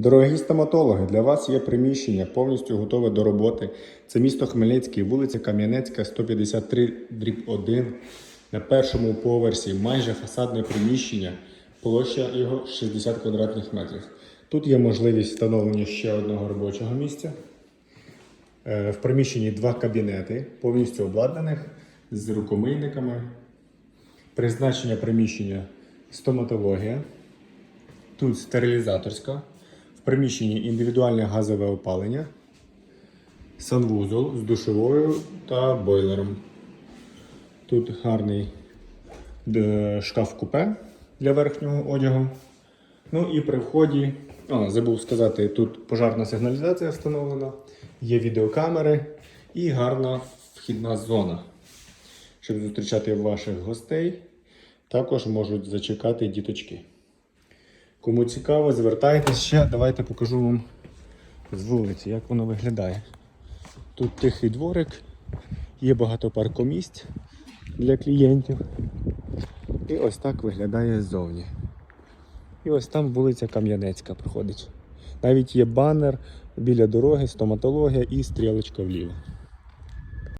Дорогі стоматологи, для вас є приміщення повністю готове до роботи. Це місто Хмельницький, вулиця Кам'янецька, 153 дріб 1. На першому поверсі майже фасадне приміщення, площа його 60 квадратних метрів. Тут є можливість встановлення ще одного робочого місця. Е, В приміщенні два кабінети, повністю обладнаних з рукомийниками. Призначення приміщення стоматологія. Тут стерилізаторська. Приміщенні індивідуальне газове опалення, санвузол з душовою та бойлером. Тут гарний е, шкаф купе для верхнього одягу. Ну і при вході, а, забув сказати, тут пожарна сигналізація встановлена, є відеокамери і гарна вхідна зона. Щоб зустрічати ваших гостей, також можуть зачекати діточки. Кому цікаво, звертайтесь ще. Давайте покажу вам з вулиці, як воно виглядає. Тут тихий дворик, є багато паркомісць для клієнтів. І ось так виглядає ззовні. І ось там вулиця Кам'янецька проходить. Навіть є банер біля дороги, стоматологія і стрілочка вліво.